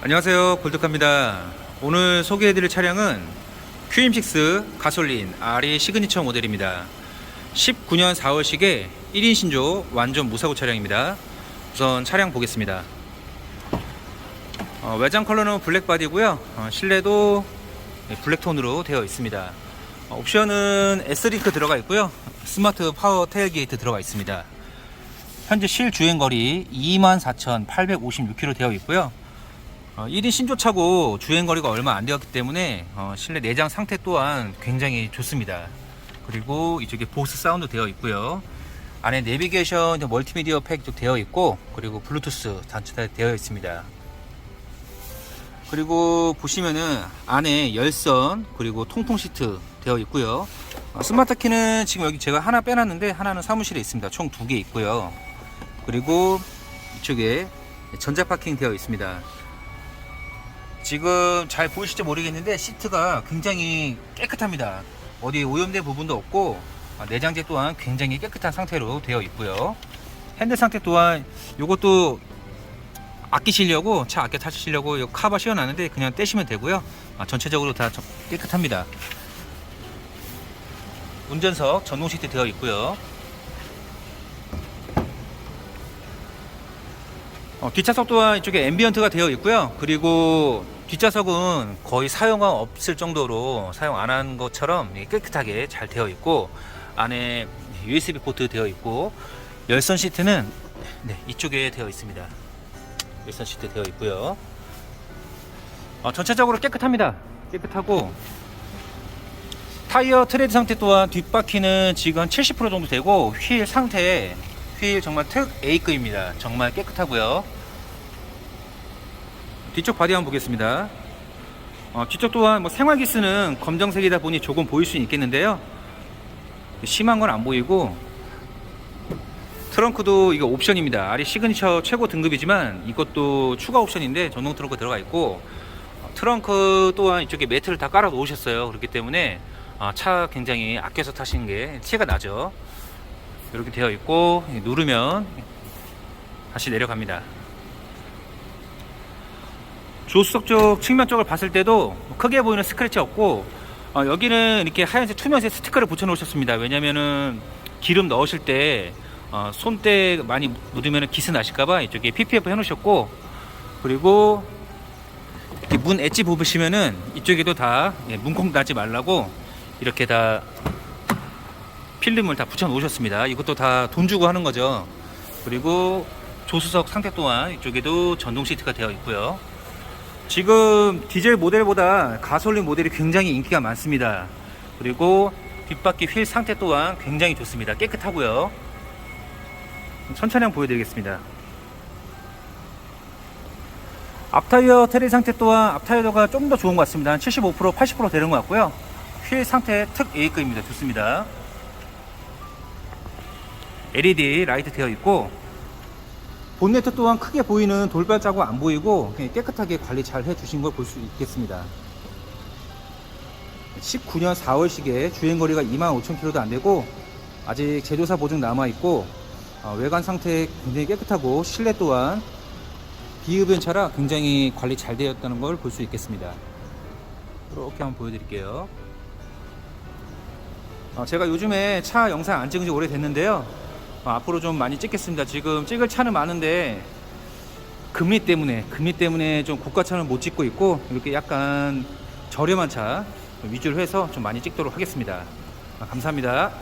안녕하세요. 골드카입니다. 오늘 소개해드릴 차량은 QM6 가솔린 RE 시그니처 모델입니다. 19년 4월식의 1인 신조 완전 무사고 차량입니다. 우선 차량 보겠습니다. 어, 외장 컬러는 블랙 바디고요. 어, 실내도 네, 블랙톤으로 되어 있습니다. 어, 옵션은 S링크 들어가 있고요. 스마트 파워 테일게이트 들어가 있습니다. 현재 실주행거리 24,856km 되어 있고요 어, 1인 신조차고 주행거리가 얼마 안 되었기 때문에 어, 실내 내장 상태 또한 굉장히 좋습니다. 그리고 이쪽에 보스 사운드 되어 있고요. 안에 내비게이션 멀티미디어 팩도 되어 있고 그리고 블루투스 단추가 되어 있습니다. 그리고 보시면은 안에 열선 그리고 통풍 시트 되어 있고요. 어, 스마트 키는 지금 여기 제가 하나 빼놨는데 하나는 사무실에 있습니다. 총 두 개 있고요. 그리고 이쪽에 전자 파킹 되어 있습니다. 지금 잘 보이실지 모르겠는데 시트가 굉장히 깨끗합니다. 어디 오염된 부분도 없고 아, 내장재 또한 굉장히 깨끗한 상태로 되어 있고요. 핸들 상태 또한 이것도 아끼시려고 차 아껴 타시려고 이 카바 씌워놨는데 그냥 떼시면 되고요. 아, 전체적으로 다 저- 깨끗합니다. 운전석 전동 시트 되어 있고요. 어, 뒷좌석 또한 이쪽에 앰비언트가 되어 있고요. 그리고 뒷좌석은 거의 사용감 없을 정도로 사용 안 한 것처럼 깨끗하게 잘 되어 있고 안에 USB 포트 되어 있고 열선 시트는 네, 이쪽에 되어 있습니다. 열선 시트 되어 있고요. 어, 전체적으로 깨끗합니다. 깨끗하고 타이어 트레드 상태 또한 뒷바퀴는 지금 한 70% 정도 되고 휠 상태 휠 정말 특 A급입니다. 정말 깨끗하고요. 뒤쪽 바디 한번 보겠습니다. 어, 뒤쪽 또한 뭐 생활 기 스는 검정색이다 보니 조금 보일 수는 있겠는데요. 심한 건 안 보이고 트렁크도 이거 옵션입니다. 아리 시그니처 최고 등급이지만 이것도 추가 옵션인데 전동 트렁크 들어가 있고 어, 트렁크 또한 이쪽에 매트를 다 깔아 놓으셨어요. 그렇기 때문에 아, 차 굉장히 아껴서 타시는 게 티가 나죠. 이렇게 되어 있고 누르면 다시 내려갑니다. 조수석 쪽 측면 쪽을 봤을 때도 크게 보이는 스크래치 없고 어, 여기는 이렇게 하얀색 투명색 스티커를 붙여 놓으셨습니다. 왜냐면은 기름 넣으실 때 어, 손때 많이 묻으면 기스 나실까봐 이쪽에 PPF 해놓으셨고 그리고 문 엣지 보시면은 이쪽에도 다 예, 문콕 나지 말라고 이렇게 다 필름을 다 붙여 놓으셨습니다. 이것도 다 돈 주고 하는 거죠. 그리고 조수석 상태 또한 이쪽에도 전동 시트가 되어 있고요. 지금 디젤 모델보다 가솔린 모델이 굉장히 인기가 많습니다. 그리고 뒷바퀴 휠 상태 또한 굉장히 좋습니다. 깨끗하고요. 천천히 한번 보여드리겠습니다. 앞타이어 트레 상태 또한 앞타이어가 좀 더 좋은 것 같습니다. 한 75%, 80% 되는 것 같고요. 휠 상태 특 A급입니다. 좋습니다. LED 라이트 되어 있고 본네트 또한 크게 보이는 돌발 자국 안 보이고 깨끗하게 관리 잘 해주신 걸 볼 수 있겠습니다. 19년 4월식에 주행거리가 25,000km도 안 되고 아직 제조사 보증 남아 있고 어, 외관 상태 굉장히 깨끗하고 실내 또한 비흡연차라 굉장히 관리 잘 되었다는 걸 볼 수 있겠습니다. 이렇게 한번 보여드릴게요. 어, 제가 요즘에 차 영상 안 찍은 지 오래됐는데요. 어, 앞으로 좀 많이 찍겠습니다. 지금 찍을 차는 많은데 금리 때문에 금리 때문에 좀 고가 차는 못 찍고 있고 이렇게 약간 저렴한 차 위주로 해서 좀 많이 찍도록 하겠습니다. 아, 감사합니다.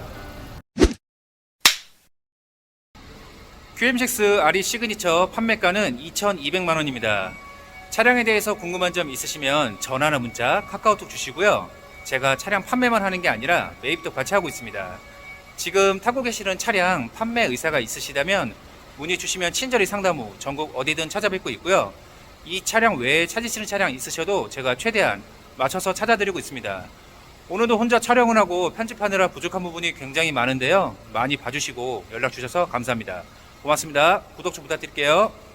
QM6 RE 시그니처 판매가는 2,200만 원입니다. 차량에 대해서 궁금한 점 있으시면 전화나 문자, 카카오톡 주시고요. 제가 차량 판매만 하는 게 아니라 매입도 같이 하고 있습니다. 지금 타고 계시는 차량 판매 의사가 있으시다면 문의 주시면 친절히 상담 후 전국 어디든 찾아뵙고 있고요. 이 차량 외에 찾으시는 차량 있으셔도 제가 최대한 맞춰서 찾아드리고 있습니다. 오늘도 혼자 촬영을 하고 편집하느라 부족한 부분이 굉장히 많은데요. 많이 봐주시고 연락 주셔서 감사합니다. 고맙습니다. 구독 좀 부탁드릴게요.